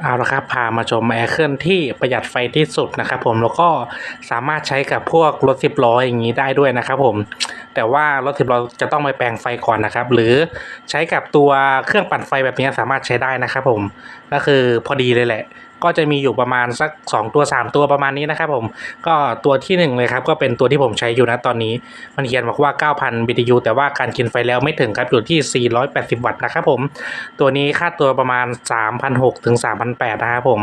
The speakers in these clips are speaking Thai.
เอาละครับพามาชมแอร์เคลื่อนที่ประหยัดไฟที่สุดนะครับผมแล้วก็สามารถใช้กับพวกรถสิบล้ออย่างนี้ได้ด้วยนะครับผมแต่ว่ารถสิบล้อจะต้องไปแปลงไฟก่อนนะครับ หรือใช้กับตัวเครื่องปั่นไฟแบบนี้สามารถใช้ได้นะครับผมก็คือพอดีเลยแหละ ก็จะมีอยู่ประมาณสัก 2 ตัว 3 ตัวประมาณนี้นะครับผมก็ตัวที่ 1 เลยครับ ก็เป็นตัวที่ผมใช้อยู่นะตอนนี้ มันเขียนบอกว่า 9,000 BTU แต่ว่าการกินไฟแล้วไม่ถึงครับอยู่ที่ 480 วัตต์นะครับผมตัวนี้ค่าตัวประมาณ 3,600ถึง3,800นะครับผม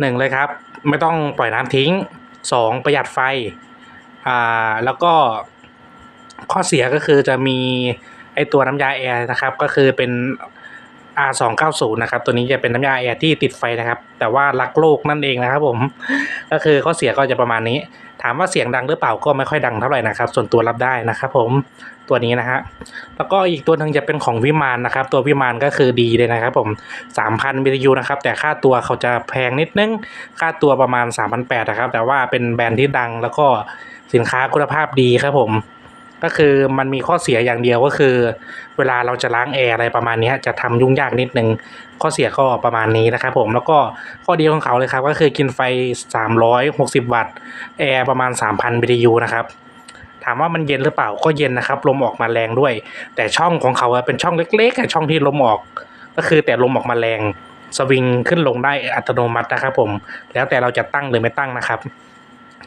หนึ่งเลยครับ ไม่ต้องปล่อยน้ำทิ้ง 2 ประหยัดไฟอ่าแล้วก็ข้อเสียก็คือจะมีไอตัวน้ำยาแอร์นะครับก็คือเป็น R290 นะครับ ตัวนี้จะเป็นน้ำยาแอร์ที่ติดไฟนะครับ แต่ว่ารักโลกนั่นเองนะครับผม ก็คือข้อเสียก็จะประมาณนี้ ถามว่าเสียงดังหรือเปล่าก็ไม่ค่อยดังเท่าไหร่นะครับ ส่วนตัวรับได้นะครับผม ตัวนี้นะฮะ แล้วก็อีกตัวหนึงจะเป็นของวิมานนะครับ ตัววิมานก็คือดีเลยนะครับผม 3,000 BTU นะครับ แต่ค่าตัวเขาจะแพงนิดนึง ค่าตัวประมาณ3,800นะครับ แต่ว่าเป็นแบรนด์ที่ดังแล้วก็สินค้าคุณภาพดีครับผม ก็คือมันมีข้อเสียอย่างเดียวก็คือ เวลาเราจะล้างแอร์อะไรประมาณนี้จะทำยุ่งยากนิดนึงข้อเสียก็ประมาณนี้นะครับผมแล้วก็ข้อดีของเขาเลยครับก็คือกินไฟ 360 วัตต์แอร์ประมาณ 3,000 BTU นะครับถามว่ามันเย็นหรือเปล่าก็เย็นนะครับลมออกมาแรงด้วย แต่ช่องของเขาเป็นช่องเล็กๆช่องที่ลมออก ก็คือแต่ลมออกมาแรงสวิงขึ้นลงได้อัตโนมัตินะครับผม แล้วแต่เราจะตั้งหรือไม่ตั้งนะครับ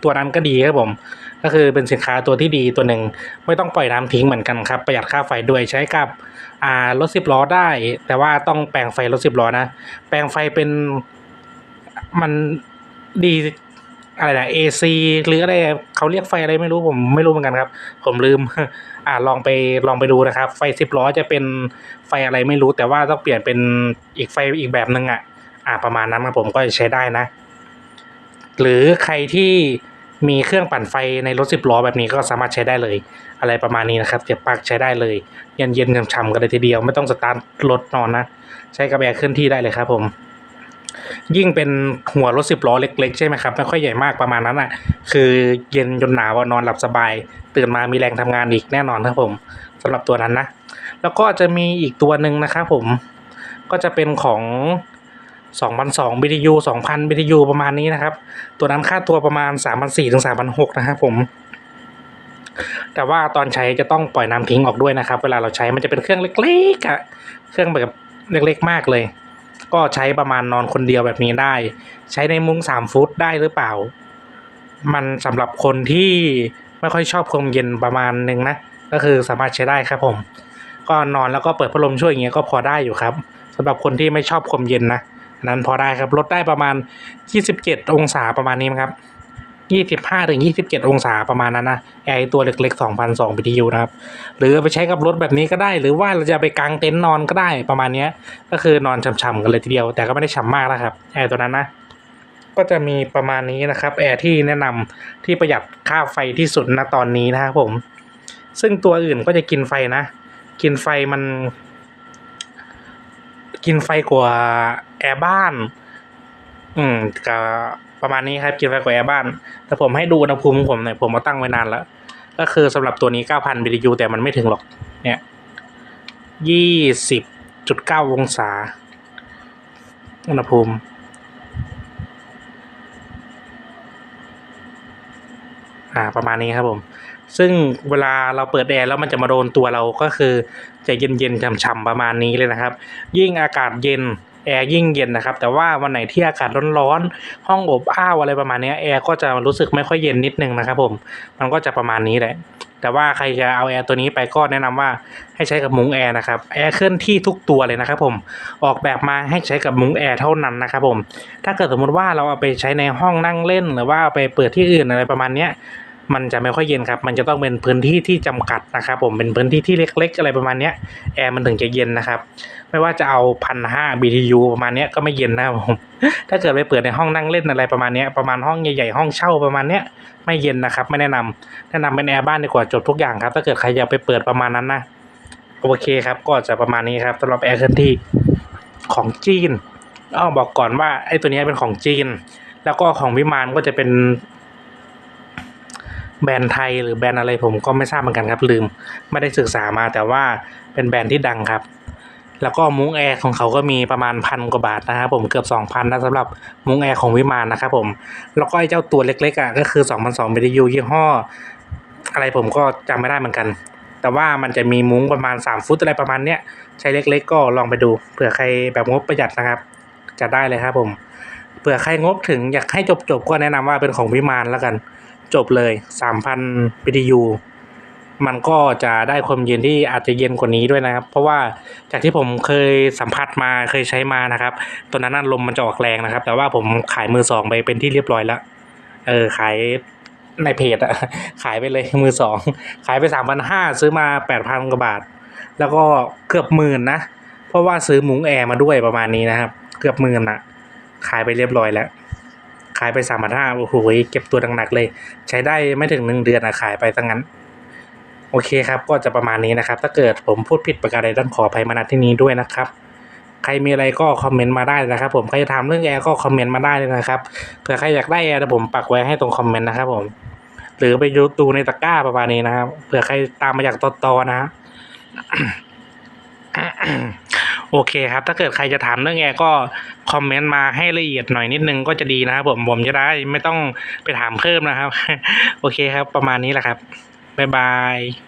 ตัวนั้นก็ดีครับผม ก็คือเป็นสินค้าตัวที่ดีตัวหนึ่งไม่ต้องปล่อยน้ำทิ้งเหมือนกันครับ ประหยัดค่าไฟด้วยใช้กับอ่ารถสิบล้อได้ แต่ว่าต้องแปลงไฟรถสิบล้อนะ แปลงไฟเป็นมันดีอะไรนะ AC หรืออะไรเขาเรียกไฟอะไรไม่รู้ผมไม่รู้เหมือนกันครับ ผมลืม อ่าลองไปลองไปดูนะครับ ไฟสิบล้อจะเป็นไฟอะไรไม่รู้ แต่ว่าต้องเปลี่ยนเป็นอีกไฟอีกแบบหนึ่งอะ อ่าประมาณนั้นครับผมก็จะใช้ได้นะ หรือใครที่มีเครื่องปั่นไฟในรถสิบล้อแบบนี้ก็สามารถใช้ได้เลย อะไรประมาณนี้นะครับเสียบปลั๊กใช้ได้เลย เย็นเย็นๆฉ่ำๆกันเลยทีเดียวไม่ต้องสตาร์ทรถนอนนะ ใช้กับแอร์เคลื่อนที่ได้เลยครับผม ยิ่งเป็นหัวรถสิบล้อเล็กๆใช่ไหมครับไม่ค่อยใหญ่มากประมาณนั้นอะ คือเย็นจนหนาวนอนหลับสบาย ตื่นมามีแรงทำงานอีกแน่นอนครับผมสำหรับตัวนั้นนะ แล้วก็จะมีอีกตัวหนึ่งนะครับผมก็จะเป็นของ 2,002 BTU 2,000 BTU ประมาณนี้นะครับ ตัวนั้นค่าตัวประมาณ3,400ถึง3,600นะครับผมแต่ว่าตอนใช้จะต้องปล่อยน้ำทิ้งออกด้วยนะครับ เวลาเราใช้มันจะเป็นเครื่องเล็กๆอะเครื่องแบบเล็กๆมากเลย ก็ใช้ประมาณนอนคนเดียวแบบนี้ได้ ใช้ในมุ้ง3ฟุตได้หรือเปล่า มันสำหรับคนที่ไม่ค่อยชอบความเย็นประมาณนึงนะก็คือสามารถใช้ได้ครับผม ก็นอนแล้วก็เปิดพัดลมช่วยอย่างเงี้ยก็พอได้อยู่ครับสำหรับคนที่ไม่ชอบความเย็นนะ นั้นพอได้ครับลดได้ประมาณ 27 องศาประมาณนี้ครับ25ถึง27 องศาประมาณนั้นนะแอร์ตัวเล็กๆ2,002 BTU นะครับ หรือไปใช้กับรถแบบนี้ก็ได้ หรือว่าเราจะไปกางเต็นท์นอนก็ได้ประมาณนี้ก็คือนอนช่ำๆกันเลยทีเดียว แต่ก็ไม่ได้ฉ่ำมากนะครับแอร์ตัวนั้นนะ ก็จะมีประมาณนี้นะครับแอร์ที่แนะนำที่ประหยัดค่าไฟที่สุดณตอนนี้นะครับผม ซึ่งตัวอื่นก็จะกินไฟนะ กินไฟมัน กินไฟกว่า แอร์บ้าน อืมก็ประมาณนี้ครับกินไฟกว่าแอร์บ้าน แต่ผมให้ดูอุณหภูมิผมหน่อยผมมาตั้งไว้นานแล้ว ก็คือสำหรับตัวนี้9,000 BTU แต่มันไม่ถึงหรอก เนี่ย20.9องศา อุณหภูมิอ่าประมาณนี้ครับผม ซึ่งเวลาเราเปิดแอร์แล้วมันจะมาโดนตัวเราก็คือจะเย็นๆฉ่ำๆประมาณนี้เลยนะครับ ยิ่งอากาศเย็น แอร์ยิ่งเย็นนะครับ แต่ว่าวันไหนที่อากาศร้อนๆห้องอบอ้าวอะไรประมาณนี้แอร์ก็จะรู้สึกไม่ค่อยเย็นนิดนึงนะครับผมมันก็จะประมาณนี้แหละแต่ว่าใครจะเอาแอร์ตัวนี้ไปก็แนะนำว่าให้ใช้กับมุ้งแอร์นะครับแอร์เคลื่อนที่ทุกตัวเลยนะครับผมออกแบบมาให้ใช้กับมุ้งแอร์เท่านั้นนะครับผมถ้าเกิดสมมติว่าเราเอาไปใช้ในห้องนั่งเล่น หรือว่าเอาไปเปิดที่อื่นอะไรประมาณนี้ มันจะไม่ค่อยเย็นครับ มันจะต้องเป็นพื้นที่ที่จำกัดนะครับผมเป็นพื้นที่ที่เล็ก ๆ อะไรประมาณนี้แอร์มันถึงจะเย็นนะครับ ไม่ว่าจะเอาพันห้า BTU ประมาณนี้ก็ไม่เย็นนะครับผมถ้าเกิดไปเปิดในห้องนั่งเล่นอะไรประมาณนี้ประมาณห้องใหญ่ๆห้องเช่าประมาณนี้ไม่เย็นนะครับ ไม่แนะนำแนะนำเป็นแอร์บ้านดีกว่าจบทุกอย่างครับ ถ้าเกิดใครอยากไปเปิดประมาณนั้นนะโอเคครับ ก็จะประมาณนี้ครับสำหรับแอร์เคลื่อนที่ของจีนอ้อบอกก่อนว่าไอ้ตัวนี้เป็นของจีน แล้วก็ของวิมานก็จะเป็น แบรนด์ไทยหรือแบรนด์อะไรผมก็ไม่ทราบเหมือนกันครับลืม ไม่ได้ศึกษามาแต่ว่าเป็นแบรนด์ที่ดังครับ แล้วก็มุ้งแอร์ของเขาก็มีประมาณพันกว่าบาทนะครับผมเกือบสองพันนะสำหรับมุ้งแอร์ของวิมานนะครับผมแล้วก็ไอ้เจ้าตัวเล็กๆอะก็คือ2 0 0 BTU ยี่ห้อ อะไรผมก็จำไม่ได้เหมือนกัน แต่ว่ามันจะมีมุ้งประมาณ 3 ฟุตอะไรประมาณเนี้ยใช้เล็ก ๆ ก็ลองไปดูเผื่อใครแบบงบประหยัดนะครับจะได้เลยครับผมเผื่อใครงบถึงอยากให้จบๆก็แนะนำว่าเป็นของวิมานแล้วกัน จบเลย3,000 BTU มันก็จะได้ความเย็นที่อาจจะเย็นกว่านี้ด้วยนะครับ เพราะว่าจากที่ผมเคยสัมผัสมาเคยใช้มานะครับตัวนั้นนะลมมันจะออกแรงนะครับ แต่ว่าผมขายมือสองไปเป็นที่เรียบร้อยแล้วเออขายในเพจอะขายไปเลยมือสองขายไปสามพันห้าซื้อมาแปดพันกว่าบาท แล้วก็เกือบหมื่นนะ เพราะว่าซื้อมุ้งแอร์มาด้วยประมาณนี้นะครับ เกือบหมื่นอะขายไปเรียบร้อยแล้ว ขายไปสามพันห้าโอ้โหเก็บตัวหนักๆเลย ใช้ได้ไม่ถึงหนึ่งเดือนอะขายไปตั้งนั้น โอเคครับก็จะประมาณนี้นะครับ ถ้าเกิดผมพูดผิดประการใดต้องขออภัยมาณที่นี้ด้วยนะครับใครมีอะไรก็คอมเมนต์มาได้นะครับ ผมใครจะถามเรื่องแอร์ก็คอมเมนต์มาได้เลยนะครับเผื่อใครอยากได้แอร์ผมปักไว้ให้ตรงคอมเมนต์นะครับผมหรือไปดูในตะกร้าประมาณนี้นะครับเผื่อใครตามมาจากตอตอนะฮะ โอเคครับ ถ้าเกิดใครจะถามเรื่องแอร์ก็คอมเมนต์มาให้ละเอียดหน่อยนิดนึงก็จะดีนะครับผมผมจะได้ไม่ต้องไปถามเพิ่มนะครับ โอเคครับ ประมาณนี้แหละครับบ๊ายบาย